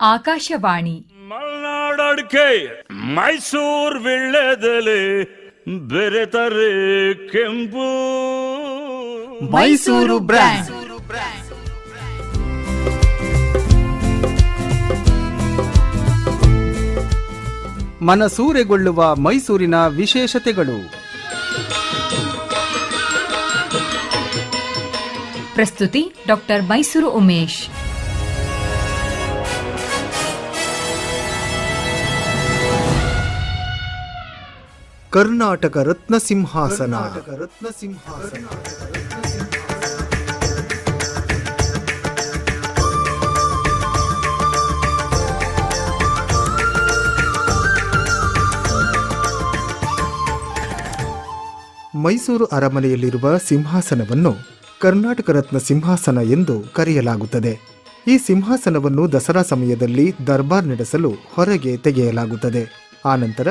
ಆಕಾಶವಾಣಿ. ಮಲ್ನಾಡಡ್ಕೆ ಮೈಸೂರ್ ವಿಳ್ಳೆದೆಲೆ ಬೆರೆತರೆ ಕೆಂಪು. ಮೈಸೂರು ಬ್ರ್ಯಾಂಡ್. ಮನಸೂರೆಗೊಳ್ಳುವ ಮೈಸೂರಿನ ವಿಶೇಷತೆಗಳು. ಪ್ರಸ್ತುತಿ ಡಾಕ್ಟರ್ ಮೈಸೂರು ಉಮೇಶ್. ಕರ್ನಾಟಕ ರತ್ನ ಸಿಂಹಾಸನ. ರತ್ನ ಸಿಂಹಾಸನ. ಮೈಸೂರು ಅರಮನೆಯಲ್ಲಿರುವ ಸಿಂಹಾಸನವನ್ನು ಕರ್ನಾಟಕ ರತ್ನ ಸಿಂಹಾಸನ ಎಂದು ಕರೆಯಲಾಗುತ್ತದೆ. ಈ ಸಿಂಹಾಸನವನ್ನು ದಸರಾ ಸಮಯದಲ್ಲಿ ದರ್ಬಾರ್ ನಡೆಸಲು ಹೊರಗೆ ತೆಗೆಯಲಾಗುತ್ತದೆ. ಆನಂತರ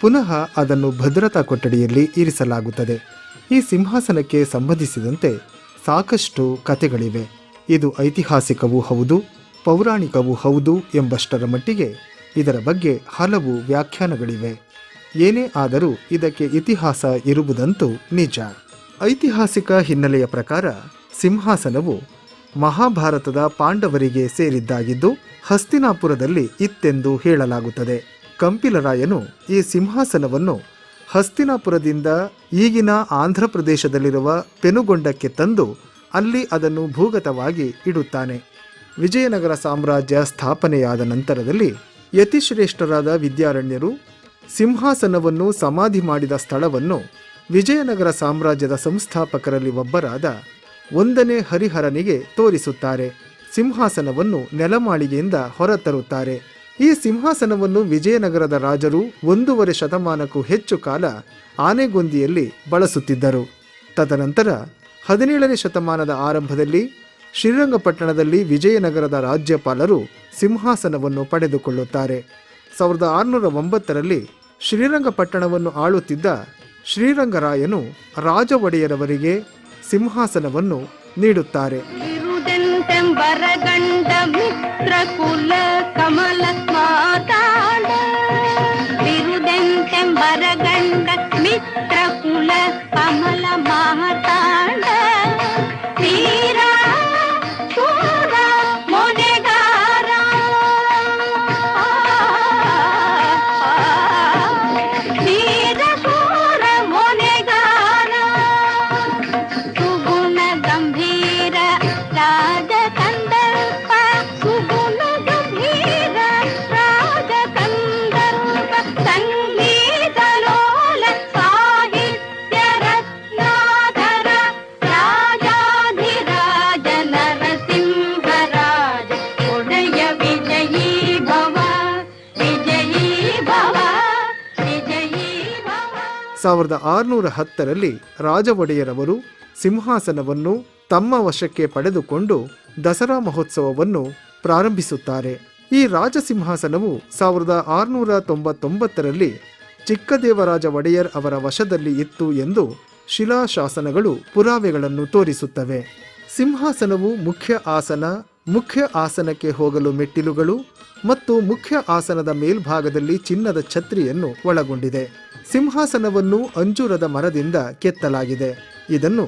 ಪುನಃ ಅದನ್ನು ಭದ್ರತಾ ಕೊಠಡಿಯಲ್ಲಿ ಇರಿಸಲಾಗುತ್ತದೆ. ಈ ಸಿಂಹಾಸನಕ್ಕೆ ಸಂಬಂಧಿಸಿದಂತೆ ಸಾಕಷ್ಟು ಕಥೆಗಳಿವೆ. ಇದು ಐತಿಹಾಸಿಕವೂ ಹೌದು, ಪೌರಾಣಿಕವೂ ಹೌದು ಎಂಬಷ್ಟರ ಮಟ್ಟಿಗೆ ಇದರ ಬಗ್ಗೆ ಹಲವು ವ್ಯಾಖ್ಯಾನಗಳಿವೆ. ಏನೇ ಆದರೂ ಇದಕ್ಕೆ ಇತಿಹಾಸ ಇರುವುದಂತೂ ನಿಜ. ಐತಿಹಾಸಿಕ ಹಿನ್ನೆಲೆಯ ಪ್ರಕಾರ ಸಿಂಹಾಸನವು ಮಹಾಭಾರತದ ಪಾಂಡವರಿಗೆ ಸೇರಿದ್ದಾಗಿದ್ದು ಹಸ್ತಿನಾಪುರದಲ್ಲಿ ಇತ್ತೆಂದು ಹೇಳಲಾಗುತ್ತದೆ. ಕಂಪಿಲರಾಯನು ಈ ಸಿಂಹಾಸನವನ್ನು ಹಸ್ತಿನಾಪುರದಿಂದ ಈಗಿನ ಆಂಧ್ರ ಪ್ರದೇಶದಲ್ಲಿರುವ ಪೆನುಗೊಂಡಕ್ಕೆ ತಂದು ಅಲ್ಲಿ ಅದನ್ನು ಭೂಗತವಾಗಿ ಇಡುತ್ತಾನೆ. ವಿಜಯನಗರ ಸಾಮ್ರಾಜ್ಯ ಸ್ಥಾಪನೆಯಾದ ನಂತರದಲ್ಲಿ ಯತಿಶ್ರೇಷ್ಠರಾದ ವಿದ್ಯಾರಣ್ಯರು ಸಿಂಹಾಸನವನ್ನು ಸಮಾಧಿ ಮಾಡಿದ ಸ್ಥಳವನ್ನು ವಿಜಯನಗರ ಸಾಮ್ರಾಜ್ಯದ ಸಂಸ್ಥಾಪಕರಲ್ಲಿ ಒಬ್ಬರಾದ ಒಂದನೇ ಹರಿಹರನಿಗೆ ತೋರಿಸುತ್ತಾರೆ. ಸಿಂಹಾಸನವನ್ನು ನೆಲಮಾಳಿಗೆಯಿಂದ ಹೊರತರುತ್ತಾರೆ. ಈ ಸಿಂಹಾಸನವನ್ನು ವಿಜಯನಗರದ ರಾಜರು ಒಂದೂವರೆ ಶತಮಾನಕ್ಕೂ ಹೆಚ್ಚು ಕಾಲ ಆನೆಗೊಂದಿಯಲ್ಲಿ ಬಳಸುತ್ತಿದ್ದರು. ತದನಂತರ ಹದಿನೇಳನೇ ಶತಮಾನದ ಆರಂಭದಲ್ಲಿ ಶ್ರೀರಂಗಪಟ್ಟಣದಲ್ಲಿ ವಿಜಯನಗರದ ರಾಜ್ಯಪಾಲರು ಸಿಂಹಾಸನವನ್ನು ಪಡೆದುಕೊಳ್ಳುತ್ತಾರೆ. ಸಾವಿರದ ಆರುನೂರ ಒಂಬತ್ತರಲ್ಲಿ ಶ್ರೀರಂಗಪಟ್ಟಣವನ್ನು ಆಳುತ್ತಿದ್ದ ಶ್ರೀರಂಗರಾಯನು ರಾಜ ಒಡೆಯರವರಿಗೆ ಸಿಂಹಾಸನವನ್ನು ನೀಡುತ್ತಾರೆ. ಬಿರುದೆಂತೆಂಬರಗಂಡ ಮಿತ್ರ ಕುಲ ಕಮಲ ಮಾತಾಡ ಬಿರುದೆಂತೆಂಬರಗಂಡ ಮಿತ್ರ ಕುಲ ಕಮಲ ಮಾತಾಡ ಸಾವಿರದ ಆರುನೂರ ಹತ್ತರಲ್ಲಿ ರಾಜ ಒಡೆಯರವರು ಸಿಂಹಾಸನವನ್ನು ತಮ್ಮ ವಶಕ್ಕೆ ಪಡೆದುಕೊಂಡು ದಸರಾ ಮಹೋತ್ಸವವನ್ನು ಪ್ರಾರಂಭಿಸುತ್ತಾರೆ. ಈ ರಾಜಸಿಂಹಾಸನವು ಸಾವಿರದ ಆರುನೂರ ತೊಂಬತ್ತೊಂಬತ್ತರಲ್ಲಿ ಚಿಕ್ಕದೇವರಾಜ ಒಡೆಯರ್ ಅವರ ವಶದಲ್ಲಿ ಇತ್ತು ಎಂದು ಶಿಲಾಶಾಸನಗಳು ಪುರಾವೆಗಳನ್ನು ತೋರಿಸುತ್ತವೆ. ಸಿಂಹಾಸನವು ಮುಖ್ಯ ಆಸನ ಮುಖ್ಯ ಆಸನಕ್ಕೆ ಹೋಗಲು ಮೆಟ್ಟಿಲುಗಳು ಮತ್ತು ಮುಖ್ಯ ಆಸನದ ಮೇಲ್ಭಾಗದಲ್ಲಿ ಚಿನ್ನದ ಛತ್ರಿಯನ್ನು ಒಳಗೊಂಡಿದೆ. ಸಿಂಹಾಸನವನ್ನು ಅಂಜೂರದ ಮರದಿಂದ ಕೆತ್ತಲಾಗಿದೆ. ಇದನ್ನು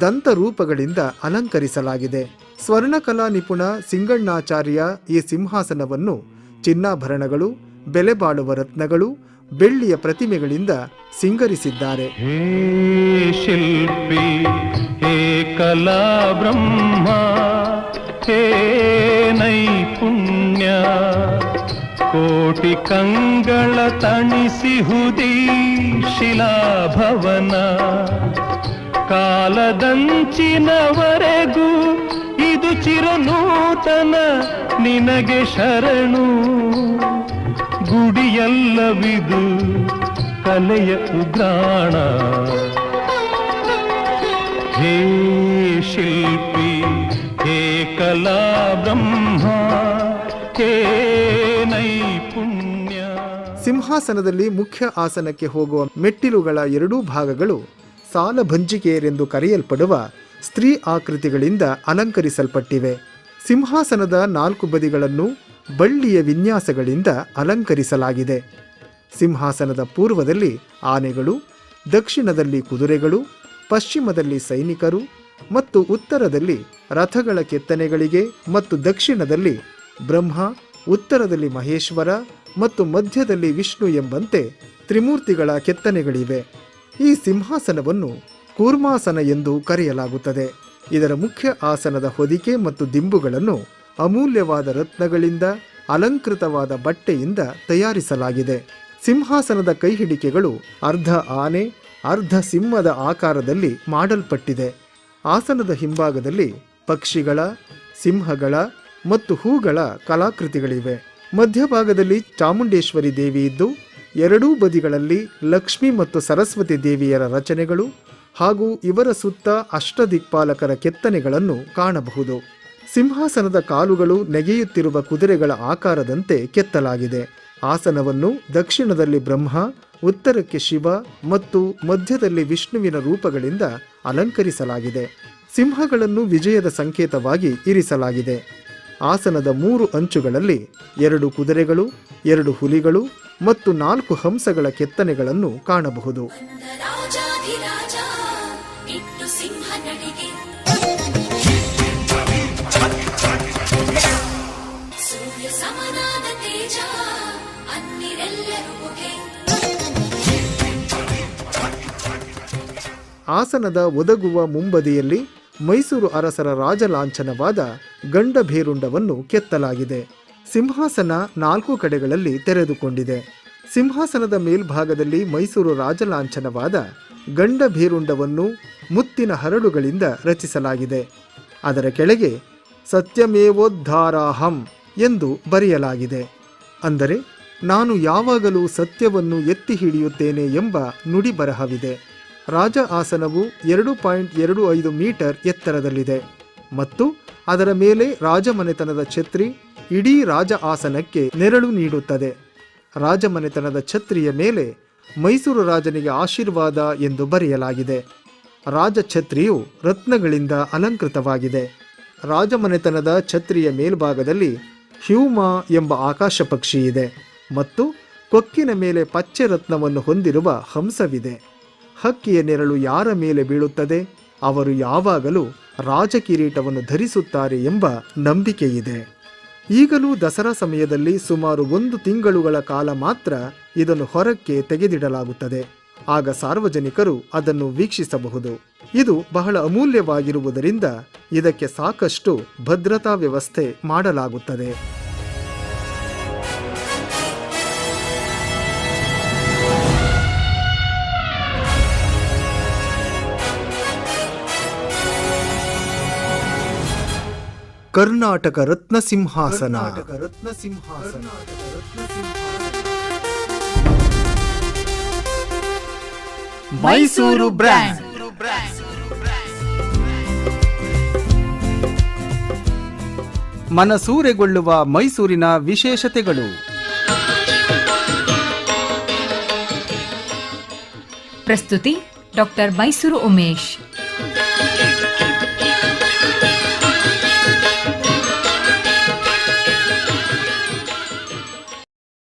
ದಂತರೂಪಗಳಿಂದ ಅಲಂಕರಿಸಲಾಗಿದೆ. ಸ್ವರ್ಣಕಲಾ ನಿಪುಣ ಸಿಂಗಣ್ಣಾಚಾರ್ಯ ಈ ಸಿಂಹಾಸನವನ್ನು ಚಿನ್ನಾಭರಣಗಳು, ಬೆಲೆಬಾಳುವ ರತ್ನಗಳು, ಬೆಳ್ಳಿಯ ಪ್ರತಿಮೆಗಳಿಂದ ಸಿಂಗರಿಸಿದ್ದಾರೆ. ಹೇ ಶಿಲ್ಪಿ, ಹೇ ಕಲಾ ಬ್ರಹ್ಮ. ಹೇ ನೈಪುಣ್ಯ. ಕೋಟಿ ಕಂಗಳ ತಣಿಸಿಹುದಿ ಶಿಲಾಭವನ. ಕಾಲದಂಚಿನವರೆಗೂ ಇದು ಚಿರನೂತನ, ನಿನಗೆ ಶರಣು. ಗುಡಿಯಲ್ಲವಿದು ಕಲೆಯ ಉಗ್ರಾಣ. ಹೇ ಶಿಲ್ಪಿ ಕಲಾ ಬ್ರಹ್ಮ ಹೇ ನೈಪುಣ್ಯ ಸಿಂಹಾಸನದಲ್ಲಿ ಮುಖ್ಯ ಆಸನಕ್ಕೆ ಹೋಗುವ ಮೆಟ್ಟಿಲುಗಳ ಎರಡೂ ಭಾಗಗಳು ಸಾಲಭಂಜಿಕೆಯರೆಂದು ಕರೆಯಲ್ಪಡುವ ಸ್ತ್ರೀ ಆಕೃತಿಗಳಿಂದ ಅಲಂಕರಿಸಲ್ಪಟ್ಟಿವೆ. ಸಿಂಹಾಸನದ ನಾಲ್ಕು ಬದಿಗಳನ್ನು ಬಳ್ಳಿಯ ವಿನ್ಯಾಸಗಳಿಂದ ಅಲಂಕರಿಸಲಾಗಿದೆ. ಸಿಂಹಾಸನದ ಪೂರ್ವದಲ್ಲಿ ಆನೆಗಳು, ದಕ್ಷಿಣದಲ್ಲಿ ಕುದುರೆಗಳು, ಪಶ್ಚಿಮದಲ್ಲಿ ಸೈನಿಕರು ಮತ್ತು ಉತ್ತರದಲ್ಲಿ ರಥಗಳ ಕೆತ್ತನೆಗಳಿಗೆ ಮತ್ತು ದಕ್ಷಿಣದಲ್ಲಿ ಬ್ರಹ್ಮ, ಉತ್ತರದಲ್ಲಿ ಮಹೇಶ್ವರ ಮತ್ತು ಮಧ್ಯದಲ್ಲಿ ವಿಷ್ಣು ಎಂಬಂತೆ ತ್ರಿಮೂರ್ತಿಗಳ ಕೆತ್ತನೆಗಳಿವೆ. ಈ ಸಿಂಹಾಸನವನ್ನು ಕೂರ್ಮಾಸನ ಎಂದು ಕರೆಯಲಾಗುತ್ತದೆ. ಇದರ ಮುಖ್ಯ ಆಸನದ ಹೊದಿಕೆ ಮತ್ತು ದಿಂಬುಗಳನ್ನು ಅಮೂಲ್ಯವಾದ ರತ್ನಗಳಿಂದ, ಅಲಂಕೃತವಾದ ಬಟ್ಟೆಯಿಂದ ತಯಾರಿಸಲಾಗಿದೆ. ಸಿಂಹಾಸನದ ಕೈಹಿಡಿಕೆಗಳು ಅರ್ಧ ಆನೆ, ಅರ್ಧ ಸಿಂಹದ ಆಕಾರದಲ್ಲಿ ಮಾಡಲ್ಪಟ್ಟಿದೆ. ಆಸನದ ಹಿಂಭಾಗದಲ್ಲಿ ಪಕ್ಷಿಗಳ, ಸಿಂಹಗಳ ಮತ್ತು ಹೂಗಳ ಕಲಾಕೃತಿಗಳಿವೆ. ಮಧ್ಯಭಾಗದಲ್ಲಿ ಚಾಮುಂಡೇಶ್ವರಿ ದೇವಿ ಇದ್ದು, ಎರಡೂ ಬದಿಗಳಲ್ಲಿ ಲಕ್ಷ್ಮಿ ಮತ್ತು ಸರಸ್ವತಿ ದೇವಿಯರ ರಚನೆಗಳು ಹಾಗೂ ಇವರ ಸುತ್ತ ಅಷ್ಟದಿಕ್ಪಾಲಕರ ಕೆತ್ತನೆಗಳನ್ನು ಕಾಣಬಹುದು. ಸಿಂಹಾಸನದ ಕಾಲುಗಳು ನೆಗೆಯುತ್ತಿರುವ ಕುದುರೆಗಳ ಆಕಾರದಂತೆ ಕೆತ್ತಲಾಗಿದೆ. ಆಸನವನ್ನು ದಕ್ಷಿಣದಲ್ಲಿ ಬ್ರಹ್ಮ, ಉತ್ತರಕ್ಕೆ ಶಿವ ಮತ್ತು ಮಧ್ಯದಲ್ಲಿ ವಿಷ್ಣುವಿನ ರೂಪಗಳಿಂದ ಅಲಂಕರಿಸಲಾಗಿದೆ. ಸಿಂಹಗಳನ್ನು ವಿಜಯದ ಸಂಕೇತವಾಗಿ ಇರಿಸಲಾಗಿದೆ. ಆಸನದ ಮೂರು ಅಂಚುಗಳಲ್ಲಿ ಎರಡು ಕುದುರೆಗಳು, ಎರಡು ಹುಲಿಗಳು ಮತ್ತು ನಾಲ್ಕು ಹಂಸಗಳ ಕೆತ್ತನೆಗಳನ್ನು ಕಾಣಬಹುದು. ಆಸನದ ಒದಗುವ ಮುಂಬದಿಯಲ್ಲಿ ಮೈಸೂರು ಅರಸರ ರಾಜಲಾಂಛನವಾದ ಗಂಡಭೇರುಂಡವನ್ನು ಕೆತ್ತಲಾಗಿದೆ. ಸಿಂಹಾಸನ ನಾಲ್ಕು ಕಡೆಗಳಲ್ಲಿ ತೆರೆದುಕೊಂಡಿದೆ. ಸಿಂಹಾಸನದ ಮೇಲ್ಭಾಗದಲ್ಲಿ ಮೈಸೂರು ರಾಜಲಾಂಛನವಾದ ಗಂಡಭೇರುಂಡವನ್ನು ಮುತ್ತಿನ ಹರಳುಗಳಿಂದ ರಚಿಸಲಾಗಿದೆ. ಅದರ ಕೆಳಗೆ ಸತ್ಯಮೇವೋದ್ಧಾರಾಹಂ ಎಂದು ಬರೆಯಲಾಗಿದೆ. ಅಂದರೆ, ನಾನು ಯಾವಾಗಲೂ ಸತ್ಯವನ್ನು ಎತ್ತಿ ಹಿಡಿಯುತ್ತೇನೆ ಎಂಬ ನುಡಿ ಬರಹವಿದೆ. ರಾಜ ಆಸನವು ಎರಡು ಪಾಯಿಂಟ್ ಎರಡು ಐದು ಮೀಟರ್ ಎತ್ತರದಲ್ಲಿದೆ ಮತ್ತು ಅದರ ಮೇಲೆ ರಾಜಮನೆತನದ ಛತ್ರಿ ಇಡೀ ರಾಜ ಆಸನಕ್ಕೆ ನೆರಳು ನೀಡುತ್ತದೆ. ರಾಜಮನೆತನದ ಛತ್ರಿಯ ಮೇಲೆ ಮೈಸೂರು ರಾಜನಿಗೆ ಆಶೀರ್ವಾದ ಎಂದು ಬರೆಯಲಾಗಿದೆ. ರಾಜ ಛತ್ರಿಯು ರತ್ನಗಳಿಂದ ಅಲಂಕೃತವಾಗಿದೆ. ರಾಜಮನೆತನದ ಛತ್ರಿಯ ಮೇಲ್ಭಾಗದಲ್ಲಿ ಹ್ಯೂಮಾ ಎಂಬ ಆಕಾಶ ಪಕ್ಷಿ ಇದೆ ಮತ್ತು ಕೊಕ್ಕಿನ ಮೇಲೆ ಪಚ್ಚೆ ರತ್ನವನ್ನು ಹೊಂದಿರುವ ಹಂಸವಿದೆ. ಹಕ್ಕಿಯ ನೆರಳು ಯಾರ ಮೇಲೆ ಬೀಳುತ್ತದೆ? ಅವರು ಯಾವಾಗಲೂ ರಾಜಕಿರೀಟವನ್ನು ಧರಿಸುತ್ತಾರೆ ಎಂಬ ನಂಬಿಕೆಯಿದೆ. ಈಗಲೂ ದಸರಾ ಸಮಯದಲ್ಲಿ ಸುಮಾರು ಒಂದು ತಿಂಗಳುಗಳ ಕಾಲ ಮಾತ್ರ ಇದನ್ನು ಹೊರಕ್ಕೆ ತೆಗೆದಿಡಲಾಗುತ್ತದೆ. ಆಗ ಸಾರ್ವಜನಿಕರು ಅದನ್ನು ವೀಕ್ಷಿಸಬಹುದು. ಇದು ಬಹಳ ಅಮೂಲ್ಯವಾಗಿರುವುದರಿಂದ ಇದಕ್ಕೆ ಸಾಕಷ್ಟು ಭದ್ರತಾ ವ್ಯವಸ್ಥೆ ಮಾಡಲಾಗುತ್ತದೆ. ಕರ್ನಾಟಕ ರತ್ನ ಸಿಂಹಾಸನ. ರತ್ನ ಸಿಂಹಾಸನ. ಮೈಸೂರು ಬ್ರ್ಯಾಂಡ್. ಮನಸೂರೆಗೊಳ್ಳುವ ಮೈಸೂರಿನ ವಿಶೇಷತೆಗಳು. ಪ್ರಸ್ತುತಿ ಡಾಕ್ಟರ್ ಮೈಸೂರು ಉಮೇಶ್.